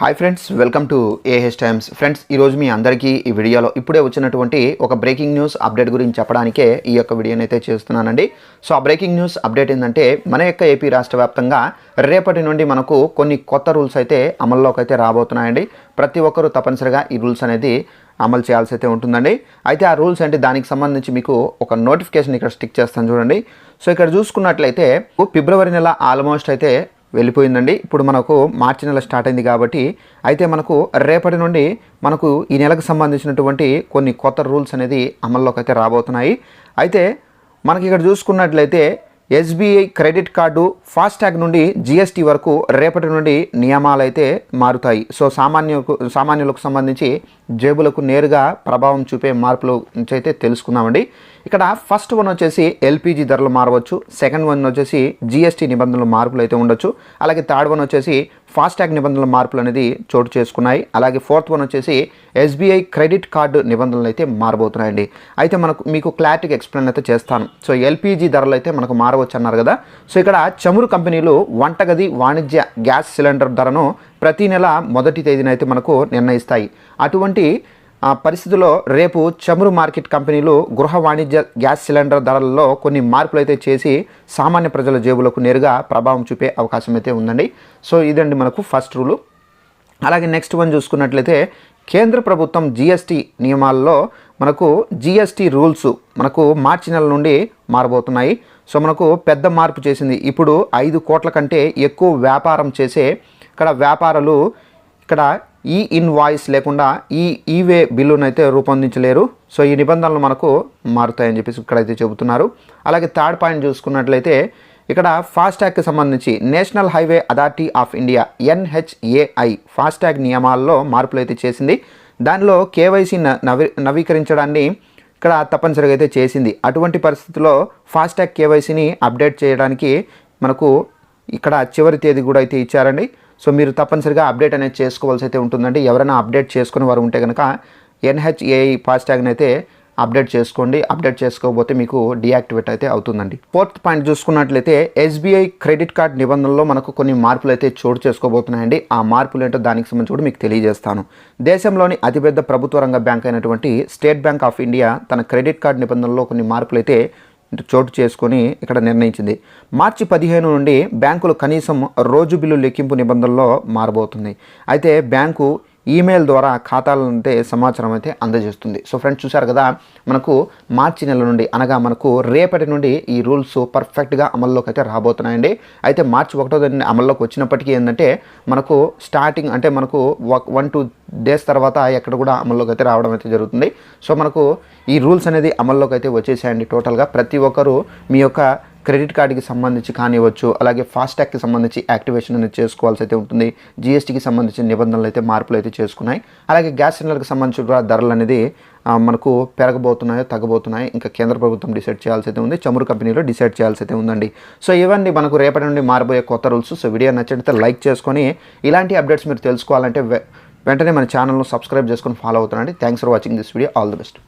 Hi friends welcome to AH times friends ఈరోజు మీ అందరికీ ఈ వీడియోలో ఇప్పుడే వచ్చినటువంటి ఒక బ్రేకింగ్ న్యూస్ అప్డేట్ గురించి చెప్పడానికే ఈ యొక్క వీడియోని అయితే చేస్తున్నానండి. సో ఆ బ్రేకింగ్ న్యూస్ అప్డేట్ ఏంటంటే మన యొక్క ఏపీ రాష్ట్ర వ్యాప్తంగా రేపటి నుండి మనకు కొన్ని కొత్త రూల్స్ అయితే అమల్లోకి అయితే రాబోతున్నాయండి. ప్రతి ఒక్కరూ తప్పనిసరిగా ఈ రూల్స్ అనేది అమలు చేయాల్సి అయితే ఉంటుందండి. అయితే ఆ రూల్స్ అంటే దానికి సంబంధించి మీకు ఒక నోటిఫికేషన్ ఇక్కడ స్టిక్ చేస్తాను చూడండి. సో ఇక్కడ చూసుకున్నట్లయితే ఫిబ్రవరి నెల ఆల్మోస్ట్ అయితే వెళ్ళిపోయిందండి. ఇప్పుడు మనకు మార్చి నెల స్టార్ట్ అయింది కాబట్టి అయితే మనకు రేపటి నుండి మనకు ఈ నెలకు సంబంధించినటువంటి కొన్ని కొత్త రూల్స్ అనేది అమల్లోకి అయితే రాబోతున్నాయి. అయితే మనకి ఇక్కడ చూసుకున్నట్లయితే ఎస్బీఐ క్రెడిట్ కార్డు ఫాస్టాగ్ నుండి జిఎస్టీ వరకు రేపటి నుండి నియమాలు అయితే మారుతాయి. సో సామాన్యులకు సామాన్యులకు సంబంధించి జేబులకు నేరుగా ప్రభావం చూపే మార్పుల నుంచి అయితే తెలుసుకుందామండి. ఇక్కడ ఫస్ట్ వన్ వచ్చేసి ఎల్పిజి ధరలు మారవచ్చు. సెకండ్ వన్ వచ్చేసి జిఎస్టీ నిబంధనలు మార్పులు అయితే ఉండొచ్చు. అలాగే థర్డ్ వన్ వచ్చేసి ఫాస్టాగ్ నిబంధనల మార్పులు అనేది చోటు చేసుకున్నాయి. అలాగే ఫోర్త్ వన్ వచ్చేసి ఎస్బీఐ క్రెడిట్ కార్డు నిబంధనలు అయితే మారబోతున్నాయండి. అయితే మనకు మీకు క్లారిటీగా ఎక్స్ప్లెయిన్ అయితే చేస్తాను. సో ఎల్పిజి ధరలు అయితే మనకు మారవచ్చు అన్నారు కదా. సో ఇక్కడ చమురు కంపెనీలు వంటగది వాణిజ్య గ్యాస్ సిలిండర్ ధరను ప్రతి నెల మొదటి తేదీన అయితే మనకు నిర్ణయిస్తాయి. అటువంటి ఆ పరిస్థితుల్లో రేపు చమురు మార్కెట్ కంపెనీలు గృహ వాణిజ్య గ్యాస్ సిలిండర్ ధరలలో కొన్ని మార్పులు అయితే చేసి సామాన్య ప్రజల జేబులకు నేరుగా ప్రభావం చూపే అవకాశం అయితే ఉందండి. సో ఇదండి మనకు ఫస్ట్ రూలు. అలాగే నెక్స్ట్ వన్ చూసుకున్నట్లయితే కేంద్ర ప్రభుత్వం జిఎస్టీ నియమాల్లో మనకు జిఎస్టీ రూల్స్ మనకు మార్చి నెల నుండి మారబోతున్నాయి. సో మనకు పెద్ద మార్పు చేసింది. ఇప్పుడు ఐదు కోట్ల కంటే ఎక్కువ వ్యాపారం చేసే ఇక్కడ వ్యాపారులు ఇక్కడ ఈ ఇన్వాయిస్ లేకుండా ఈ ఈవే బిల్లును అయితే రూపొందించలేరు. సో ఈ నిబంధనలు మనకు మారుతాయని చెప్పేసి ఇక్కడైతే చెబుతున్నారు. అలాగే థర్డ్ పాయింట్ చూసుకున్నట్లయితే ఇక్కడ ఫాస్టాగ్కి సంబంధించి national highway authority of India NHAI FASTag నియమాల్లో మార్పులు అయితే చేసింది. దానిలో కేవైసీ నవీ నవీకరించడాన్ని ఇక్కడ తప్పనిసరిగా అయితే చేసింది. అటువంటి పరిస్థితుల్లో ఫాస్టాగ్ కేవైసీని అప్డేట్ చేయడానికి మనకు ఇక్కడ చివరి తేదీ కూడా అయితే ఇచ్చారండి. సో మీరు తప్పనిసరిగా అప్డేట్ అనేది చేసుకోవాల్సి అయితే ఉంటుందండి. ఎవరైనా అప్డేట్ చేసుకుని వారు ఉంటే కనుక ఎన్హెచ్ఏఐ ఫాస్టాగ్ని అయితే అప్డేట్ చేసుకోండి. అప్డేట్ చేసుకోకపోతే మీకు డియాక్టివేట్ అయితే అవుతుందండి. ఫోర్త్ పాయింట్ చూసుకున్నట్లయితే ఎస్బీఐ క్రెడిట్ కార్డ్ నిబంధనలో మనకు కొన్ని మార్పులు అయితే చోటు చేసుకోబోతున్నాయండి. ఆ మార్పులు ఏంటో దానికి సంబంధించి కూడా మీకు తెలియజేస్తాను. దేశంలోని అతిపెద్ద ప్రభుత్వ రంగ బ్యాంక్ అయినటువంటి స్టేట్ బ్యాంక్ ఆఫ్ ఇండియా తన క్రెడిట్ కార్డ్ నిబంధనలో కొన్ని మార్పులు అయితే చోటు చేసుకొని ఇక్కడ నిర్ణయించింది. మార్చి పదిహేను నుండి బ్యాంకులు కనీసం రోజు బిల్లు లెక్కింపు నిబంధనల్లో మారబోతుంది. అయితే బ్యాంకు ఈమెయిల్ ద్వారా ఖాతాలంటే సమాచారం అయితే అందజేస్తుంది. సో ఫ్రెండ్స్ చూశారు కదా మనకు మార్చి నెల నుండి అనగా మనకు రేపటి నుండి ఈ రూల్స్ పర్ఫెక్ట్గా అమల్లోకి అయితే రాబోతున్నాయండి. అయితే మార్చి ఒకటో తేదీ అమల్లోకి వచ్చినప్పటికీ ఏంటంటే మనకు స్టార్టింగ్ అంటే మనకు వన్ టూ డేస్ తర్వాత ఎక్కడ కూడా అమల్లోకి అయితే రావడం అయితే జరుగుతుంది. సో మనకు ఈ రూల్స్ అనేది అమల్లోకి అయితే వచ్చేసాయండి టోటల్గా. ప్రతి ఒక్కరూ మీ యొక్క క్రెడిట్ కార్డుకి సంబంధించి కానివ్వచ్చు అలాగే ఫాస్టాగ్కి సంబంధించి యాక్టివేషన్ అనేది చేసుకోవాల్సి అయితే ఉంటుంది. జిఎస్టీకి సంబంధించిన నిబంధనలు అయితే మార్పులు అయితే చేసుకున్నాయి. అలాగే గ్యాస్ సిలిండర్కి సంబంధించి కూడా ధరలు అనేది మనకు పెరగబోతున్నాయో తగ్గబోతున్నాయో ఇంకా కేంద్ర ప్రభుత్వం డిసైడ్ చేయాల్సి అయితే ఉంది. చమురు కంపెనీలో డిసైడ్ చేయాల్సి అయితే ఉందండి. సో ఇవన్నీ మనకు రేపటి నుండి మారబోయే కొత్త రూల్స్. సో వీడియో నచ్చితే లైక్ చేసుకొని ఇలాంటి అప్డేట్స్ మీరు తెలుసుకోవాలంటే వెంటనే మన ఛానల్ను సబ్స్క్రైబ్ చేసుకొని follow అవుతున్నాండి thanks for watching this video. All the best.